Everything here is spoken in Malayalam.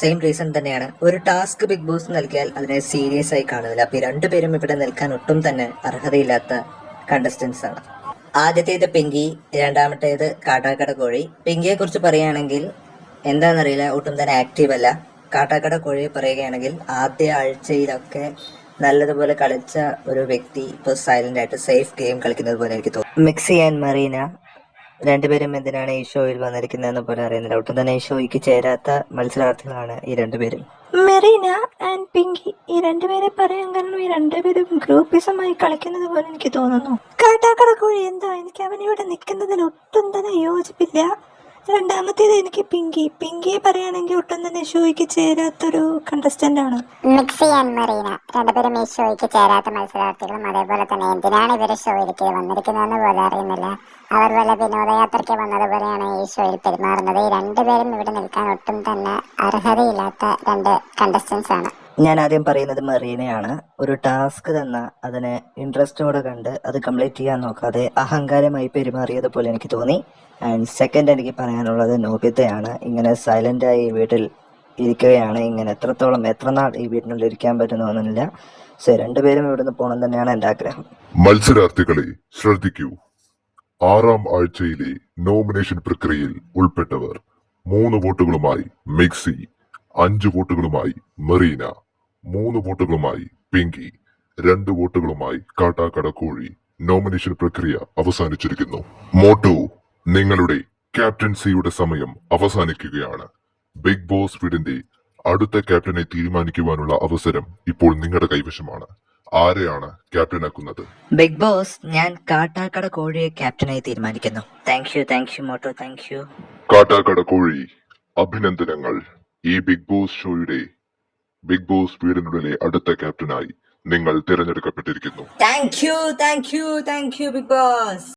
സെയിം റീസൺ തന്നെയാണ്. ഒരു ടാസ്ക് ബിഗ് ബോസ് നൽകിയാൽ അതിനെ സീരിയസ് ആയി കാണുന്നില്ല. അപ്പൊ രണ്ടുപേരും ഇവിടെ നിൽക്കാൻ ഒട്ടും തന്നെ അർഹതയില്ലാത്ത കണ്ടസ്റ്റൻസ് ആണ്. ആദ്യത്തേത് പിങ്കി രണ്ടാമത്തേത് കാട്ടാക്കട കോഴി പിങ്കിയെ കുറിച്ച് പറയുകയാണെങ്കിൽ എന്താണെന്നറിയില്ല ഒട്ടും തന്നെ ആക്റ്റീവ് അല്ല. കാട്ടാക്കട കോഴിയെ പറയുകയാണെങ്കിൽ ആദ്യ ആഴ്ചയിലൊക്കെ നല്ലതുപോലെ കളിച്ച ഒരു വ്യക്തി ഇപ്പോൾ സൈലന്റ് ആയിട്ട് സേഫ് ഗെയിം കളിക്കുന്നത് പോലെ എനിക്ക് തോന്നുന്നു. മിക്സി ആൻഡ് മറീന രണ്ടുപേരും എന്തിനാണ് ഈ ഷോയിൽ വന്നിരിക്കുന്നതെന്ന് പോലും അറിയുന്നില്ല. ഒട്ടും തന്നെ ഈ ഷോയ്ക്ക് ചേരാത്ത മത്സരാർത്ഥികളാണ് ഈ രണ്ടുപേരും. മെറീന ആൻഡ് പിങ്കി ഈ രണ്ടുപേരെ പറയാൻ കാരണം ഈ രണ്ടുപേരും ഗ്രൂപ്പിസമായി കളിക്കുന്നത് പോലെ എനിക്ക് തോന്നുന്നു. കാട്ടാക്കട കോഴി എന്തോ? എനിക്ക് അവനിവിടെ നിൽക്കുന്നതിൽ ഒട്ടും തന്നെ യോജിപ്പില്ല. രണ്ടാമത്തേത് എനിക്ക് പിങ്കി. പിങ്കിയെ പറയുകയാണെങ്കിൽ ഒട്ടും തന്നെ ഷോയ്ക്ക് ചേരാത്തൊരു കണ്ടസ്റ്റന്റ് ആണ്. Mixi and Marina. രണ്ടുപേരും ഈ ഷോയ്ക്ക് ചേരാത്ത മത്സരാർത്ഥികളും അതേപോലെ തന്നെ എന്തിനാണ് ഇവർ ഷോയിലേക്ക് വന്നിരിക്കുന്നതെന്ന് പോലും അറിയുന്നില്ല. അവർ വല്ല വിനോദയാത്രയ്ക്ക് വന്നതുപോലെയാണ് ഈ ഷോയിൽ പെരുമാറുന്നത്. ഈ രണ്ടുപേരും ഇവിടെ നിൽക്കാൻ ഒട്ടും തന്നെ അർഹതയില്ലാത്ത രണ്ട് കണ്ടസ്റ്റൻസ് ആണ്. ഞാൻ ആദ്യം പറയുന്നത് മെറീനയാണ്. ഒരു ടാസ്ക് തന്ന അതിനെ ഇൻട്രസ്റ്റോടെ കണ്ട് അത് കംപ്ലീറ്റ് ചെയ്യാൻ നോക്കാതെ അഹങ്കാരമായി പെരുമാറിയത് പോലെ എനിക്ക് തോന്നി. ആൻഡ് സെക്കൻഡ് എനിക്ക് പറയാനുള്ളത് നോബിത്തയാണ് ഇങ്ങനെ സൈലന്റായി വീട്ടിൽ ഇരിക്കുകയാണ്. ഇങ്ങനെ എത്രത്തോളം എത്ര നാൾ ഈ വീട്ടിനുള്ളിൽ ഇരിക്കാൻ പറ്റുന്നൊന്നുമില്ല സോ രണ്ടുപേരും ഇവിടുന്ന് പോകണം തന്നെയാണ് എന്റെ ആഗ്രഹം. മത്സരാർത്ഥികളെ ശ്രദ്ധിക്കൂ. ആറാം ആഴ്ചയിലെ നോമിനേഷൻ പ്രക്രിയയിൽ ഉൾപ്പെട്ടവർ മൂന്ന് വോട്ടുകളുമായി മിക്സി അഞ്ച് വോട്ടുകളുമായി മെറീന. മൂന്ന് വോട്ടുകളുമായി പിങ്കി രണ്ട് വോട്ടുകളുമായി കാട്ടാക്കട കോഴി നോമിനേഷൻ പ്രക്രിയ അവസാനിച്ചിരിക്കുന്നു. മോട്ടു നിങ്ങളുടെ ക്യാപ്റ്റൻസിയുടെ സമയം അവസാനിക്കുകയാണ്. ബിഗ് ബോസ് വീടിന്റെ അടുത്ത ക്യാപ്റ്റനെ തീരുമാനിക്കുവാനുള്ള അവസരം ഇപ്പോൾ നിങ്ങളുടെ കൈവശമാണ്. ആരെയാണ് ക്യാപ്റ്റനാക്കുന്നത്? ബിഗ് ബോസ് ഞാൻ കാട്ടാക്കട കോഴിയെ ക്യാപ്റ്റനായി തീരുമാനിക്കുന്നു. താങ്ക് യു താങ്ക് യു മോട്ടോ താങ്ക് യു കാട്ടാക്കട കോഴി അഭിനന്ദനങ്ങൾ. ഈ ബിഗ് ബോസ് ഷോയുടെ ബിഗ് ബോസ് വീടിനുള്ളിലെ അടുത്ത ക്യാപ്റ്റനായി നിങ്ങൾ തിരഞ്ഞെടുക്കപ്പെട്ടിരിക്കുന്നു. Thank you thank you thank you Bigg Boss